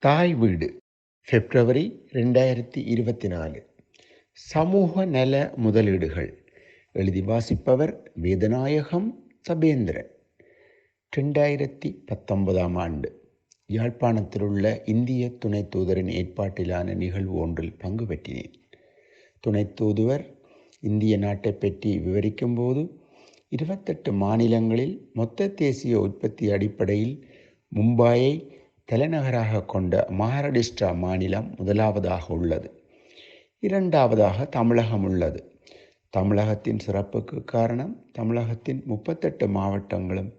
தாய் வீடு பிப்ரவரி ரெண்டாயிரத்தி இருபத்தி நாலு. சமூக நல முதலீடுகள். எழுதி வாசிப்பவர் வேதநாயகம் சபேந்திரன். ரெண்டாயிரத்தி பத்தொன்பதாம் ஆண்டு. யாழ்ப்பாணத்தில் உள்ள இந்திய துணை தூதரின் ஏற்பாட்டிலான நிகழ்வு ஒன்றில் பங்கு பெற்றினேன். துணை தூதுவர் இந்திய நாட்டை பற்றி விவரிக்கும்போது இருபத்தெட்டு மாநிலங்களில் மொத்த தேசிய உற்பத்தி அடிப்படையில் மும்பாயை தலைநகராக கொண்ட மகாராஷ்டிரா மாநிலம் முதலாவதாக உள்ளது. இரண்டாவதாக தமிழகம் உள்ளது. தமிழகத்தின் சிறப்புக்கு காரணம் தமிழகத்தின் முப்பத்தெட்டு மாவட்டங்களும்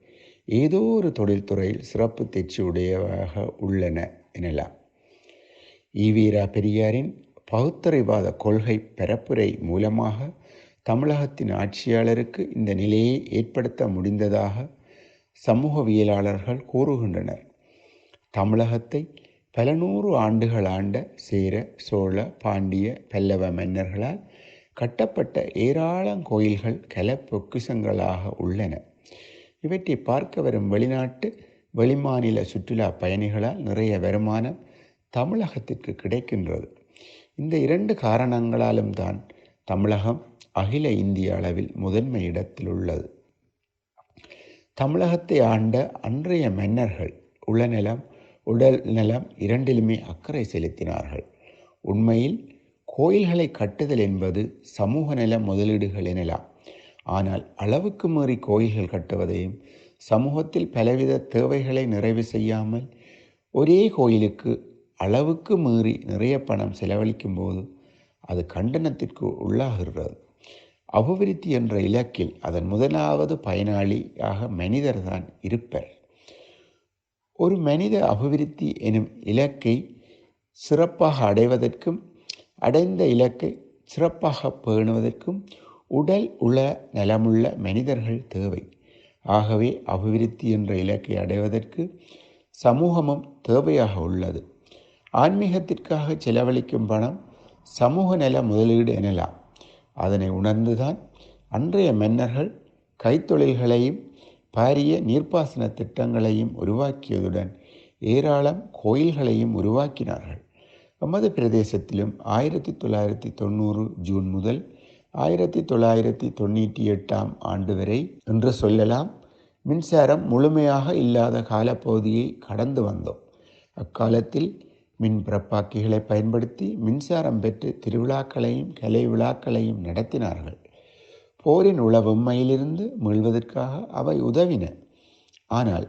ஏதோ ஒரு தொழில்துறையில் சிறப்பு தேர்ச்சி உடையவாக உள்ளன எனலாம். ஈவீரா பெரியாரின் பகுத்தறிவாத கொள்கை பரப்புரை மூலமாக தமிழகத்தின் ஆட்சியாளருக்கு இந்த நிலையை ஏற்படுத்த முடிந்ததாக சமூகவியலாளர்கள் கூறுகின்றனர். தமிழகத்தை பல நூறு ஆண்டுகள் ஆண்ட சேர சோழ பாண்டிய பல்லவ மன்னர்களால் கட்டப்பட்ட ஏராளம் கோயில்கள் கல பொக்கிசங்களாக உள்ளன. இவற்றை பார்க்க வரும் வெளிநாட்டு வெளிமாநில சுற்றுலா பயணிகளால் நிறைய வருமானம் தமிழகத்திற்கு கிடைக்கின்றது. இந்த இரண்டு காரணங்களாலும் தான் தமிழகம் அகில இந்திய அளவில் முதன்மை இடத்தில் உள்ளது. தமிழகத்தை ஆண்ட அன்றைய மன்னர்கள் உளநலம் உடல் நலம் இரண்டிலுமே அக்கறை செலுத்தினார்கள். உண்மையில் கோயில்களை கட்டுதல் என்பது சமூக நல முதலீடுகள் எனலாம். ஆனால் அளவுக்கு மீறி கோயில்கள் கட்டுவதையும் சமூகத்தில் பலவித தேவைகளை நிறைவு செய்யாமல் ஒரே கோயிலுக்கு அளவுக்கு மீறி நிறைய பணம் செலவழிக்கும் போது அது கண்டனத்திற்கு உள்ளாகிறது. அபிவிருத்தி என்ற இலக்கில் அதன் முதலாவது பயனாளியாக மனிதர்தான் இருப்பர். ஒரு மனித அபிவிருத்தி எனும் இலக்கை சிறப்பாக அடைவதற்கும் அடைந்த இலக்கை சிறப்பாக பேணுவதற்கும் உடல் உள நலமுள்ள மனிதர்கள் தேவை. ஆகவே அபிவிருத்தி என்ற இலக்கை அடைவதற்கு சமூகமும் தேவையாக உள்ளது. ஆன்மீகத்திற்காக செலவழிக்கும் பணம் சமூக நல முதலீடு எனலாம். அதனை உணர்ந்துதான் அன்றைய மன்னர்கள் கைத்தொழில்களையும் பாரிய நீர்ப்பாசன திட்டங்களையும் உருவாக்கியதுடன் ஏராளம் கோயில்களையும் உருவாக்கினார்கள். எமது பிரதேசத்திலும் ஆயிரத்தி தொள்ளாயிரத்தி தொண்ணூறு ஜூன் முதல் ஆயிரத்தி தொள்ளாயிரத்தி தொண்ணூற்றி எட்டாம் ஆண்டு வரை என்று சொல்லலாம். மின்சாரம் முழுமையாக இல்லாத காலப்பகுதியை கடந்து வந்தோம். அக்காலத்தில் மின் பிறப்பாக்கிகளை பயன்படுத்தி மின்சாரம் பெற்று திருவிழாக்களையும் கலை விழாக்களையும் நடத்தினார்கள். போரின் உளவெம்மையிலிருந்து மீள்வதற்காக அவை உதவின. ஆனால்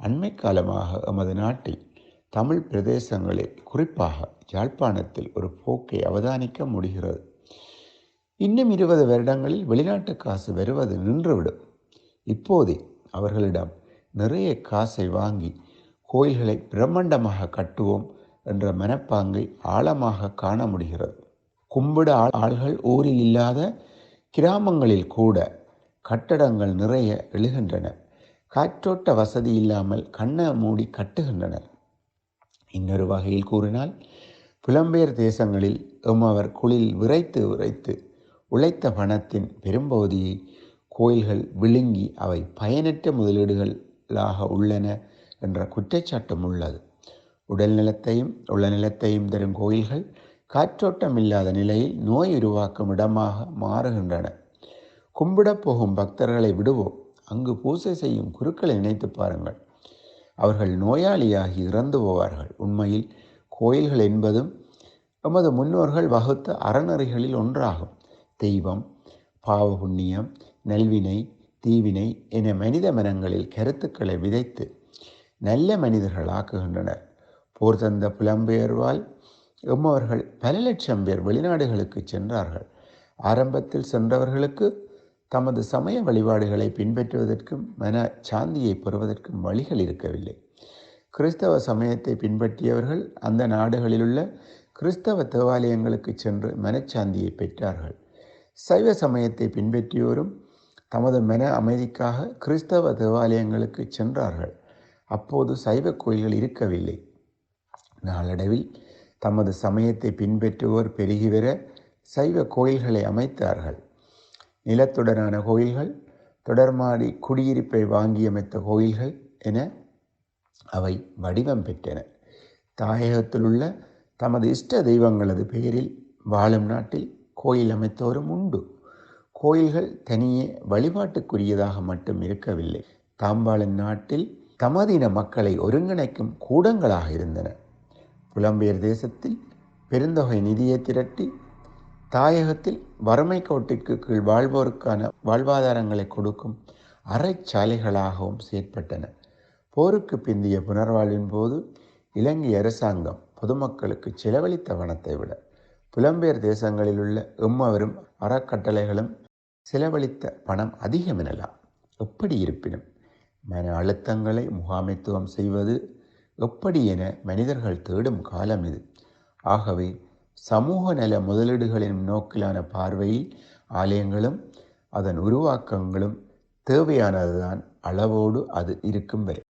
அண்மை காலமாக எமது நாட்டில் தமிழ் பிரதேசங்களில் குறிப்பாக யாழ்ப்பாணத்தில் ஒரு போக்கை அவதானிக்க முடிகிறது. இன்னும் இருபது வருடங்களில் வெளிநாட்டு காசு வருவது நின்றுவிடும். இப்போதே அவர்களிடம் நிறைய காசை வாங்கி கோயில்களை பிரம்மாண்டமாக கட்டுவோம் என்ற மனப்பாங்கை ஆழமாக காண முடிகிறது. கும்பிட ஆள்கள் ஊரில் இல்லாத கிராமங்களில் கூட கட்டடங்கள் நிறைய எழுகின்றன. காற்றோட்ட வசதி இல்லாமல் கண்ணை மூடி கட்டுகின்றனர் இன்னொரு வகையில் கூறினால் புலம்பெயர் தேசங்களில் எம்மவர் குளில் விரைத்து விரைத்து உழைத்த பணத்தின் பெரும்பகுதியை கோயில்கள் விழுங்கி அவை பயனற்ற முதலீடுகளாக உள்ளன என்ற குற்றச்சாட்டும் உள்ளது. உடல் நிலத்தையும் உள்ள நிலத்தையும் தரும் கோயில்கள் காற்றோட்டம் இல்லாத நிலையில் நோய் உருவாக்கும் இடமாக மாறுகின்றன. கும்பிடப் போகும் பக்தர்களை விடுவோம். அங்கு பூசை செய்யும் குருக்களை நினைத்து பாருங்கள். அவர்கள் நோயாளியாகி இறந்து போவார்கள். உண்மையில் கோயில்கள் என்பதும் எமது முன்னோர்கள் வகுத்த அறநெறிகளில் ஒன்றாகும். தெய்வம் பாவ புண்ணியம் நல்வினை தீவினை என மனித மனங்களில் கருத்துக்களை விதைத்து நல்ல மனிதர்கள் ஆக்குகின்றனர். போர் தந்த புலம்பெயர்வால் எம்மவர்கள் பல லட்சம் பேர் வெளிநாடுகளுக்கு சென்றார்கள். ஆரம்பத்தில் சென்றவர்களுக்கு தமது சமய வழிபாடுகளை பின்பற்றுவதற்கும் மன சாந்தியை பெறுவதற்கும் வழிகள் இருக்கவில்லை. கிறிஸ்தவ சமயத்தை பின்பற்றியவர்கள் அந்த நாடுகளிலுள்ள கிறிஸ்தவ தேவாலயங்களுக்கு சென்று மனச்சாந்தியை பெற்றார்கள். சைவ சமயத்தை பின்பற்றியோரும் தமது மன அமைதிக்காக கிறிஸ்தவ தேவாலயங்களுக்கு சென்றார்கள். அப்போது சைவ கோயில்கள் இருக்கவில்லை. நாளடைவில் தமது சமயத்தை பின்பற்றுவோர் பெருகிவர சைவ கோயில்களை அமைத்தார்கள். நிலத்துடனான கோயில்கள் தொடர்மாடி குடியிருப்பை வாங்கியமைத்த கோயில்கள் என அவை வடிவம் பெற்றன. தாயகத்தில் உள்ள தமது இஷ்ட தெய்வங்களது பெயரில் வாழும் நாட்டில் கோயில் அமைத்தோரும் உண்டு. கோயில்கள் தனியே வழிபாட்டுக்குரியதாக மட்டும் இருக்கவில்லை. தாம்பாளின் நாட்டில் தமதின மக்களை ஒருங்கிணைக்கும் கூடங்களாக இருந்தன. புலம்பெயர் தேசத்தில் பெருந்தொகை நிதியை திரட்டி தாயகத்தில் வறுமை கோட்டிற்கு கீழ் வாழ்வோருக்கான வாழ்வாதாரங்களை கொடுக்கும் அறைச்சாலைகளாகவும் செயற்பட்டன. போருக்கு பிந்திய புனர்வாழ்வின் போது இலங்கை அரசாங்கம் பொதுமக்களுக்கு செலவழித்த வனத்தை விட புலம்பெயர் தேசங்களில் உள்ள எம்மவரும் அறக்கட்டளைகளும் செலவழித்த பணம் அதிகம் எனலாம் எப்படி இருப்பினும் மன அழுத்தங்களை முகாமைத்துவம் செய்வது எப்படி என மனிதர்கள் தேடும் காலம் இது. ஆகவே சமூக நல முதலீடுகளின் நோக்கிலான பார்வையில் ஆலயங்களும் அதன் உருவாக்கங்களும் தேவையானதுதான் அளவோடு அது இருக்கும் வரை.